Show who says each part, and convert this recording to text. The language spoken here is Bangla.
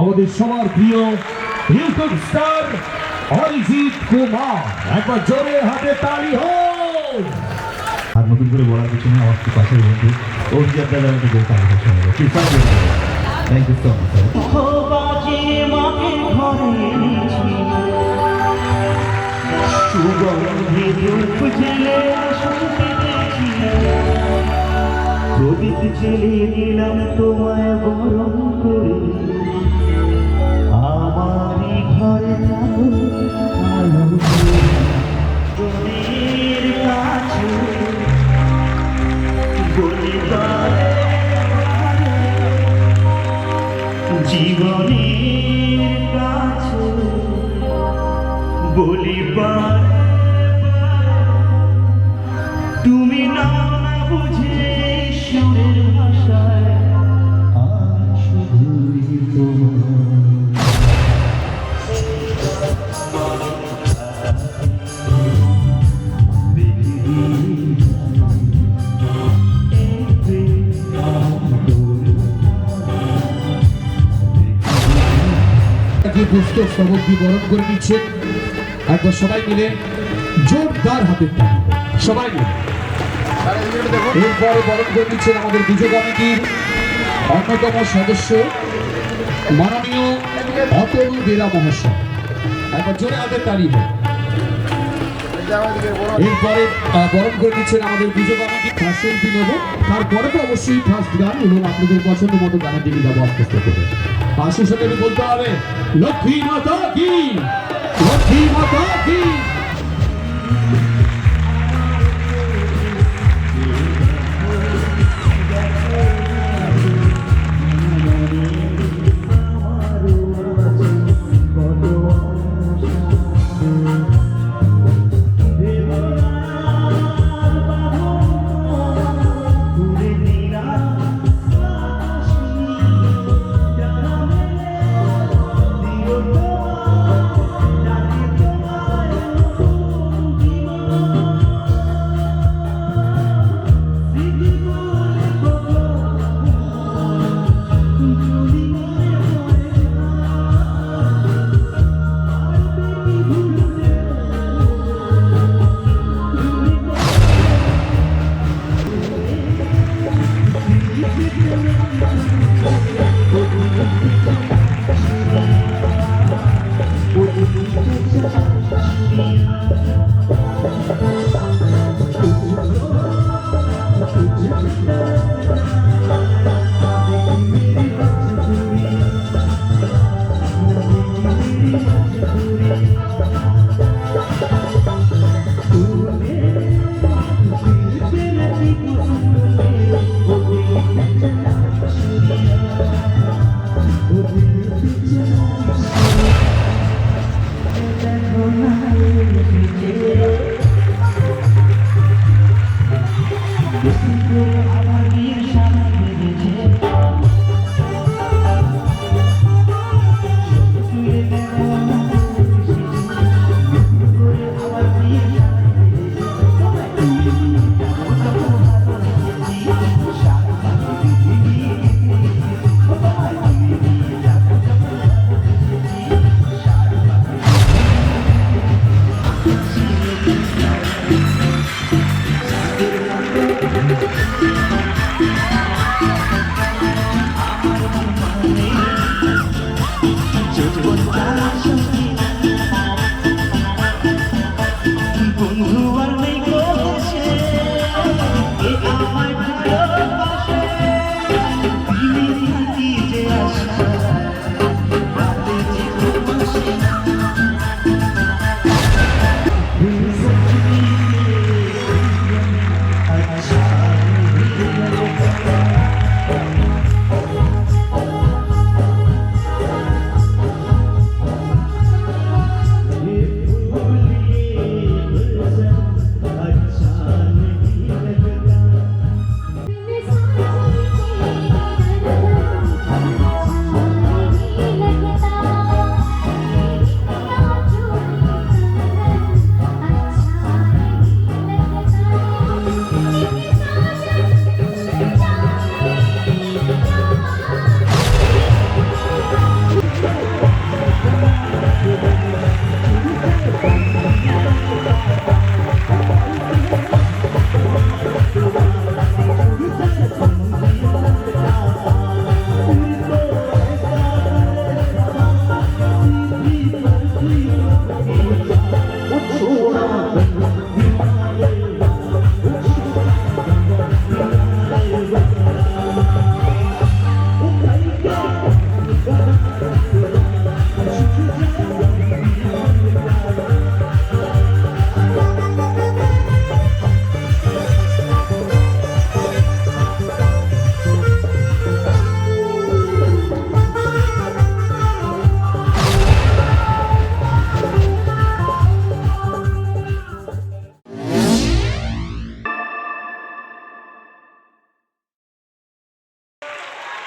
Speaker 1: আমাদের সবার প্রিয় ইউটিউব স্টার অরিজিৎ কুমার। একবার জোরে হাতে তালি হোক
Speaker 2: আর নতুন করে বলার কিছু নেই, আমার পাশের বন্ধু দাদা বলতে please thank you so much
Speaker 3: সুগন্ধি প্রদীপ জেলে দিলাম তোমায় বরণ করে। আমারই ঘরে থাকো আলো। তোদের কাছে। জীবনের কাছে। বলিবার। তুমি না বুঝে সুরের ভাষায়
Speaker 1: পুস্তক বরণ করে নিচ্ছেন। একবার সবাই মিলে জোরদার তালি সবাই মিলে। এরপরে বরণ করে নিচ্ছেন আমাদের পুজো কমিটির অন্যতম সদস্য মাননীয় অতনু মহাশয়। একবার জোরে হোক এরপরে করে নিচ্ছেন আমাদের পুজো কমিটি ফার্স্ট তারপরে তো অবশ্যই ফার্স্ট গান, এবং আপনাদের পছন্দ মতো গানের দিকে যাব আস্তে আস্তে করে। সাথে বলতে হবে, লক্ষ্মী মাতা কি? লক্ষ্মী মাতা কি? Thank you.